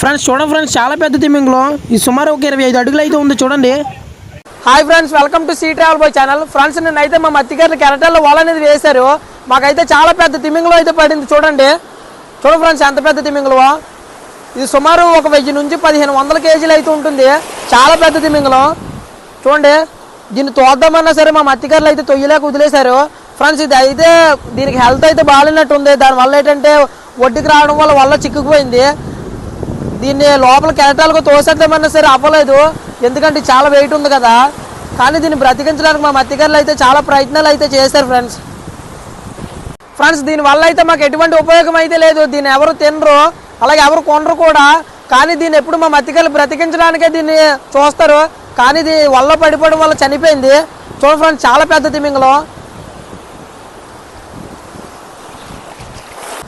Friends చూడండి friends చాలా పెద్ద తిమ్మింగ్లో ఈ సుమారు ఒక ఇరవై ఐదు అడుగులు అయితే ఉంది చూడండి. Hi friends welcome to sea travel boy channel friends నిన్నైతే మా మత్తిగారులు కెరటాల్లో వల అనేది వేశారు. మాకైతే చాలా పెద్ద తిమ్మింగ్లో అయితే పడింది చూడండి. చూడండి ఫ్రెండ్స్ ఎంత పెద్ద తిమ్మింగ్లో ఇది సుమారు ఒక వెయ్యి నుంచి పదిహేను వందల కేజీలు అయితే ఉంటుంది. చాలా పెద్ద తిమ్మింగ్లో చూడండి దీన్ని తోద్దామన్నా సరే మా మత్తిగారులు అయితే తొయ్యలేక వదిలేశారు. ఫ్రెండ్స్ ఇది అయితే దీనికి హెల్త్ అయితే బాగాలేనట్టు ఉంది దానివల్ల ఏంటంటే ఒడ్డుకి రావడం వల్ల వల్ల చిక్కుకుపోయింది. దీన్ని లోపల కెరటాలకు తోసేద్దామన్నా సరే అవ్వలేదు. ఎందుకంటే చాలా వెయిట్ ఉంది కదా. కానీ దీన్ని బ్రతికించడానికి మా మత్తిగారులు అయితే చాలా ప్రయత్నాలు అయితే చేశారు ఫ్రెండ్స్ ఫ్రెండ్స్ దీని వల్ల అయితే మాకు ఎటువంటి ఉపయోగం అయితే లేదు. దీన్ని ఎవరు తినరు అలాగే ఎవరు కొనరు కూడా. కానీ దీన్ని ఎప్పుడు మా మత్తికలు బ్రతికించడానికే దీన్ని చూస్తారు. కానీ ఇది వల్ల పడిపోవడం వల్ల చనిపోయింది. చూడండి ఫ్రెండ్స్ చాలా పెద్ద తిమింగలం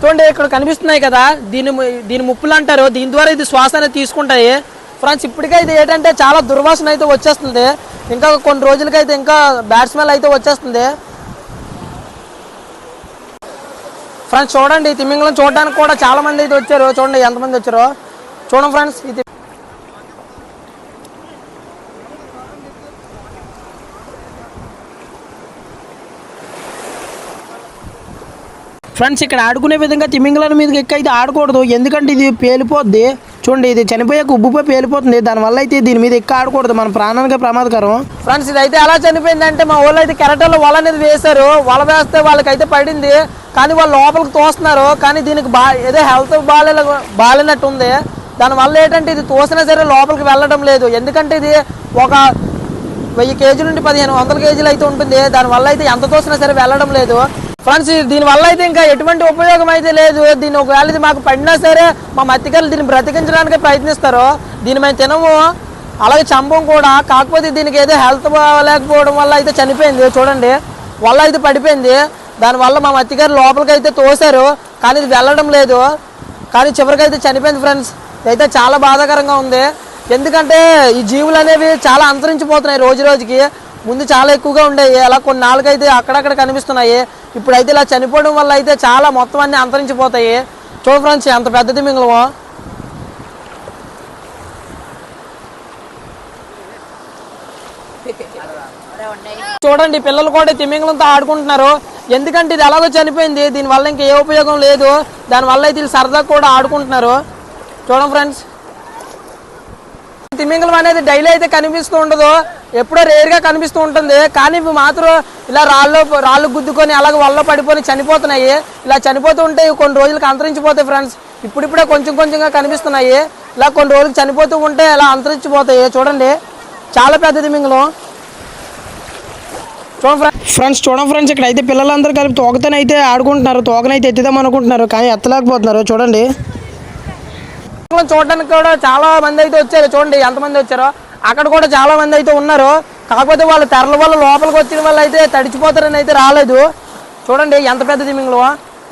చూడండి ఇక్కడ కనిపిస్తున్నాయి కదా దీని దీని ముప్పులు అంటారు. దీని ద్వారా ఇది శ్వాస అనేది తీసుకుంటాయి. ఫ్రెండ్స్ ఇప్పటికే ఇది ఏంటంటే చాలా దుర్వాసన అయితే వచ్చేస్తుంది. ఇంకా కొన్ని రోజులకైతే ఇంకా బ్యాడ్ స్మెల్ అయితే వచ్చేస్తుంది. ఫ్రెండ్స్ చూడండి ఈ చూడడానికి కూడా చాలా మంది అయితే వచ్చారు. చూడండి ఎంతమంది వచ్చారో. చూడండి ఫ్రెండ్స్ ఇది ఫ్రెండ్స్ ఇక్కడ ఆడుకునే విధంగా తిమ్మింగల మీదకి ఎక్కైతే ఆడకూడదు. ఎందుకంటే ఇది పేలిపోద్ది. చూడండి ఇది చనిపోయే ఉబ్బుపై పేలిపోతుంది. దానివల్ల అయితే దీని మీద ఎక్క ఆడకూడదు. మన ప్రాణానికి ప్రమాదకరం. ఫ్రెండ్స్ ఇది అయితే ఎలా చనిపోయిందంటే మా ఊళ్ళో అయితే కెరటల్లో వల అనేది వేశారు. వల వేస్తే వాళ్ళకైతే పడింది. కానీ వాళ్ళు లోపలికి తోస్తున్నారు. కానీ దీనికి బా ఏదో హెల్త్ బాగాలే బాగాలేనట్టు ఉంది దానివల్ల ఏంటంటే ఇది తోసినా సరే లోపలికి వెళ్ళడం లేదు. ఎందుకంటే ఇది ఒక వెయ్యి కేజీల నుండి పదిహేను వందల కేజీలు అయితే ఉంటుంది. దానివల్ల అయితే ఎంత తోసినా సరే వెళ్ళడం లేదు. ఫ్రెండ్స్ దీని వల్ల అయితే ఇంకా ఎటువంటి ఉపయోగం అయితే లేదు. దీన్ని ఒకవేళ ఇది మాకు పడినా సరే మా మత్తికలు దీన్ని బ్రతికించడానికి ప్రయత్నిస్తారు దీన్ని మేము తినము. అలాగే చంపం కూడా. కాకపోతే దీనికి ఏదో హెల్త్ బాగాలేకపోవడం వల్ల అయితే చనిపోయింది. చూడండి వల్ల అయితే పడిపోయింది. దానివల్ల మా మత్తిగారు లోపలికి అయితే తోశారు కానీ ఇది వెళ్ళడం లేదు. కానీ చివరికి అయితే చనిపోయింది ఫ్రెండ్స్. ఇదైతే చాలా బాధాకరంగా ఉంది. ఎందుకంటే ఈ జీవులు అనేవి చాలా అంతరించిపోతున్నాయి రోజు రోజుకి. ముందు చాలా ఎక్కువగా ఉండేవి. అలా కొన్ని నాలుగైతే అక్కడక్కడ కనిపిస్తున్నాయి. ఇప్పుడైతే ఇలా చనిపోవడం వల్ల అయితే చాలా మొత్తం అన్ని అంతరించిపోతాయి. చూడు ఫ్రెండ్స్ ఎంత పెద్దది మింగలమో చూడండి పిల్లలు కూడా తిమింగలంతో ఆడుకుంటున్నారు. ఎందుకంటే ఇది ఎలాగో చనిపోయింది దీనివల్ల ఇంకా ఏ ఉపయోగం లేదు. దానివల్ల అయితే వీళ్ళు సరదా కూడా ఆడుకుంటున్నారు. చూడండి ఫ్రెండ్స్. తిమింగలం అనేది డైలీ అయితే కనిపిస్తూ ఉండదు. ఎప్పుడో రేర్గా కనిపిస్తూ ఉంటుంది. కానీ ఇవి మాత్రం ఇలా రాళ్ళు రాళ్ళు గుద్దుకొని అలాగే వల్ల పడిపోయి చనిపోతున్నాయి. ఇలా చనిపోతూ ఉంటే ఇవి కొన్ని రోజులకు అంతరించిపోతాయి ఫ్రెండ్స్. ఇప్పుడిప్పుడే కొంచెం కొంచెంగా కనిపిస్తున్నాయి. ఇలా కొన్ని రోజులు చనిపోతూ ఉంటే ఇలా అంతరించిపోతాయి. చూడండి. చాలా పెద్ద తిమింగలం ఫ్రెండ్స్ ఫ్రెండ్స్ చూడండి ఫ్రెండ్స్ ఇక్కడ అయితే పిల్లలందరూ కలిపి తోకతోనైతే ఆడుకుంటున్నారు. తోకనైతే ఎత్తుదాం అనుకుంటున్నారు. కానీ ఎత్తలేకపోతున్నారు. చూడండి. చూడడానికి కూడా చాలా మంది అయితే వచ్చారు. చూడండి ఎంతమంది వచ్చారో. అక్కడ కూడా చాలా మంది అయితే ఉన్నారు. కాకపోతే వాళ్ళు తెరల వల్ల లోపలికి వచ్చిన వాళ్ళు అయితే తడిచిపోతారని అయితే రాలేదు. చూడండి ఎంత పెద్ద తిమింగలు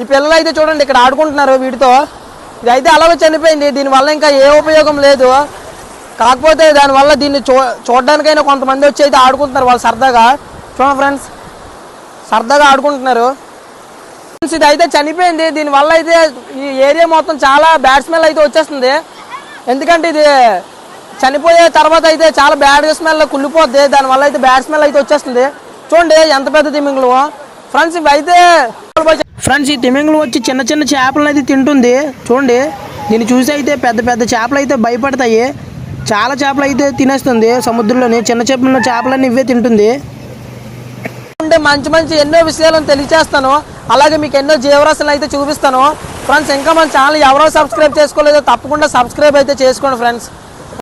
ఈ పిల్లలు అయితే చూడండి ఇక్కడ ఆడుకుంటున్నారు వీటితో. ఇది అయితే అలాగే చనిపోయింది. దీనివల్ల ఇంకా ఏ ఉపయోగం లేదు. కాకపోతే దానివల్ల దీన్ని చూ చూడడానికైనా కొంతమంది వచ్చి అయితే ఆడుకుంటున్నారు వాళ్ళు సరదాగా. చూడండి ఫ్రెండ్స్ సరదాగా ఆడుకుంటున్నారు. ఇది అయితే చనిపోయింది. దీనివల్ల అయితే ఈ ఏరియా మొత్తం చాలా బ్యాడ్ స్మెల్ అయితే వచ్చేస్తుంది. ఎందుకంటే ఇది చనిపోయే తర్వాత అయితే చాలా బ్యాడ్ స్మెల్ కుళ్ళిపోద్ది. దానివల్ల అయితే బ్యాడ్ స్మెల్ అయితే వచ్చేస్తుంది. చూడండి ఎంత పెద్ద తిమింగులు ఫ్రెండ్స్ ఇవి అయితే ఫ్రెండ్స్ ఈ తిమింగులు వచ్చి చిన్న చిన్న చేపలను అయితే తింటుంది. చూడండి. దీన్ని చూసి అయితే పెద్ద పెద్ద చేపలు అయితే భయపడతాయి. చాలా చేపలు అయితే తినేస్తుంది సముద్రంలోని. చిన్న చేపల చేపలన్నీ ఇవే తింటుంది. ఉండే మంచి మంచి ఎన్నో విషయాలను తెలియజేస్తాను అలాగే మీకు ఎన్నో జీవరాశులను అయితే చూపిస్తాను. ఫ్రెండ్స్ ఇంకా మన ఛానల్ ఎవరో సబ్స్క్రైబ్ చేసుకోలేదో తప్పకుండా సబ్స్క్రైబ్ అయితే చేసుకోండి ఫ్రెండ్స్